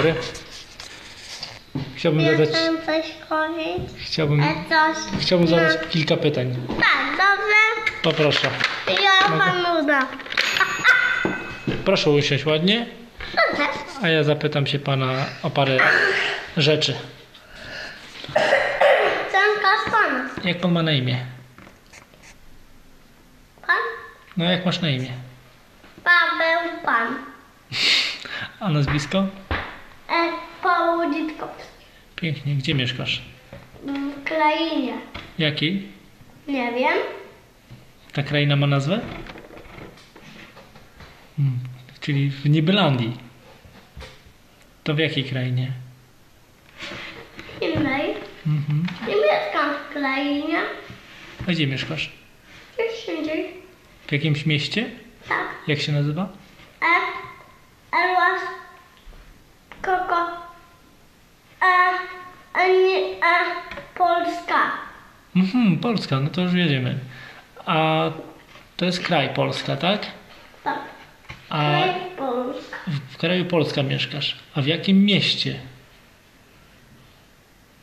Dobry. Chciałbym zadać, coś powiedzieć? chciałbym, E, coś. chciałbym zadać kilka pytań. Tak, dobrze. Poproszę. Ja panu dam. Proszę usiąść ładnie, Dobrze. a ja zapytam się pana o parę rzeczy. Cenka z. Jak pan ma na imię? Pan? No jak masz na imię? Paweł pan. A nazwisko? Pięknie. Gdzie mieszkasz? W krainie. Jakiej? Nie wiem. Ta kraina ma nazwę? Hmm, czyli w Nibylandii. To w jakiej krainie? Innej. Mhm. Nie mieszkam w krainie. A gdzie mieszkasz? Gdzieś indziej. W jakimś mieście? Tak. Jak się nazywa? E, Elas, Koko, E, e, nie, E, Polska. Mhm, Polska, no to już jedziemy. A to jest kraj Polska, tak? Tak. A Kraj Polska. w kraju Polska mieszkasz. A w jakim mieście?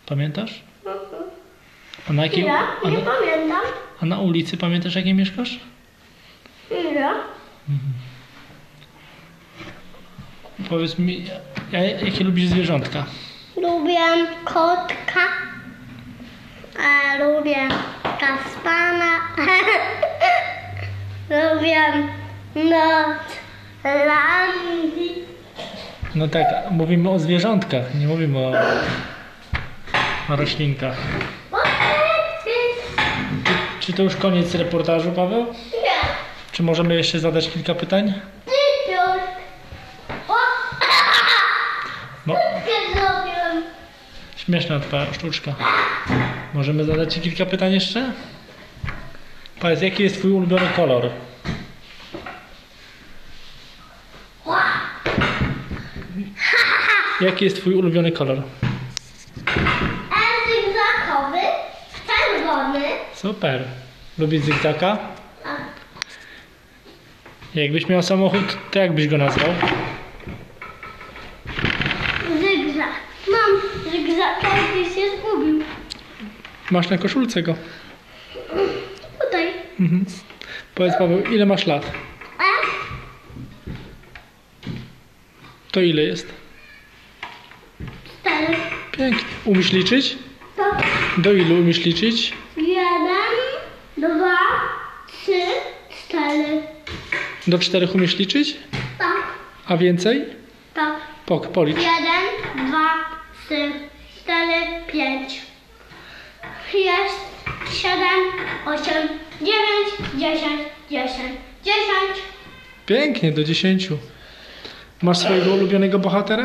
Pamiętasz? A na, jakiej, Ja a, nie na, pamiętam. a na ulicy pamiętasz jakiej mieszkasz? Nie. Powiedz mi, a jakie lubisz zwierzątka? Lubię kotka. E, lubię kaspana. lubię noc landii. No tak, mówimy o zwierzątkach, nie mówimy o, o roślinkach. Czy, czy to już koniec reportażu, Paweł? Nie. Czy możemy jeszcze zadać kilka pytań? No, śmieszna twoja sztuczka. Możemy zadać ci kilka pytań jeszcze? Powiedz, jaki jest twój ulubiony kolor? Jaki jest twój ulubiony kolor? Zygzakowy, czerwony. Super. Lubisz zygzaka? Tak. Jakbyś miał samochód, to jak byś go nazwał? Zygzak. Mam gdzie się zgubił. Masz na koszulce go. Tutaj. Mhm. Powiedz Paweł, ile masz lat? E? To ile jest? Cztery. Pięknie. Umiesz liczyć? To Do ilu umiesz liczyć? jeden, dwa, trzy, cztery. Do czterech umiesz liczyć? Tak, A więcej? tak. Po, policz. Jeden, dwa, trzy, cztery, pięć. Jest siedem, osiem, dziewięć, dziesięć, dziesięć, dziesięć. Pięknie, do dziesięciu. Masz swojego ulubionego bohatera?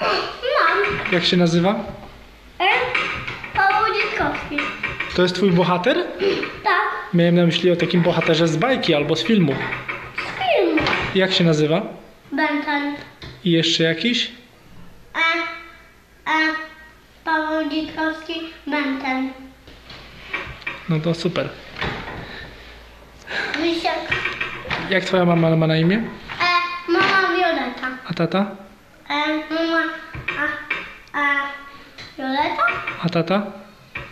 Mam. Jak się nazywa? E? Paweł Dzitkowski. To jest twój bohater? Tak, Miałem na myśli o takim bohaterze z bajki albo z filmu. z filmu. Jak się nazywa? Benton. I jeszcze jakiś? E, e, Paweł Dzitkowski, Benton. No to super. Wysiek. Jak twoja mama ma na imię? E, mama Violeta. A tata? E, mama, a, a, Violeta? A tata?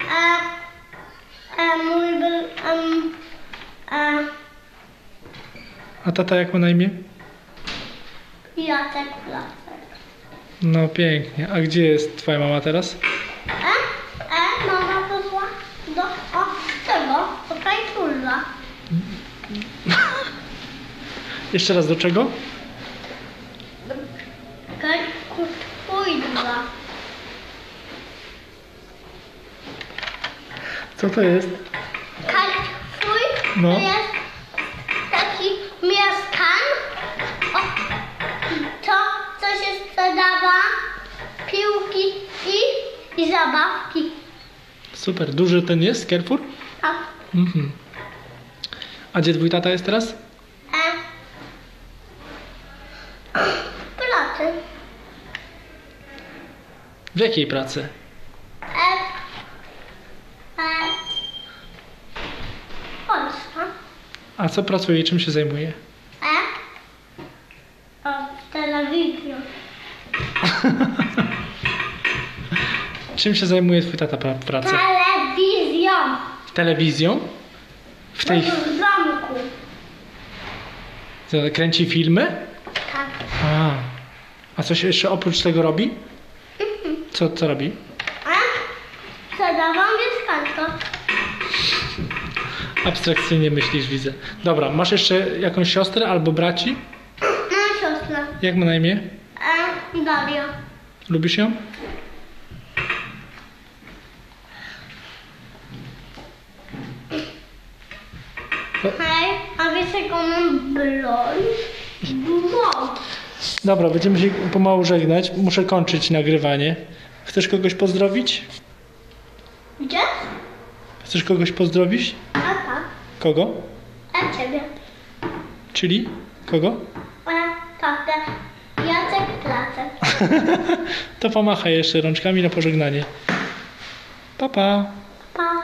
E, e, mój był, um, e, A tata jak ma na imię? Jacek Placek. No pięknie. A gdzie jest twoja mama teraz? E, e, mama poszła do, o, tego, do Kajtulla. Jeszcze raz do czego? Kajtulla. Co to jest? Kajtuj No. to jest taki mieszkan, o, to, co się sprzedawa, piłki i, i zabawki. Super. Duży ten jest, Carrefour? Tak. Mhm. A gdzie twój tata jest teraz? E. Pracy. W jakiej pracy? Polska. A co pracuje i czym się zajmuje? E. O, w telewizji. Czym się zajmuje twój tata pra- w pracy? Telewizją. Telewizją? W tej W zamku. co, kręci filmy? Tak. A, a coś jeszcze oprócz tego robi? Co, co robi? A? Sprzedawam mieszkanko. Abstrakcyjnie myślisz, widzę. Dobra, masz jeszcze jakąś siostrę albo braci? Mam siostrę. Jak ma na imię? E, Daria. Lubisz ją? Hej, a wiesz jaką mam broń? Broń. Dobra, będziemy się pomału żegnać. Muszę kończyć nagrywanie. Chcesz kogoś pozdrowić? Gdzie? Chcesz kogoś pozdrowić? A tak. Kogo? A ciebie? Czyli? Kogo? A tatę. Jacek Placek. To pomachaj jeszcze rączkami na pożegnanie. Pa, pa. Pa.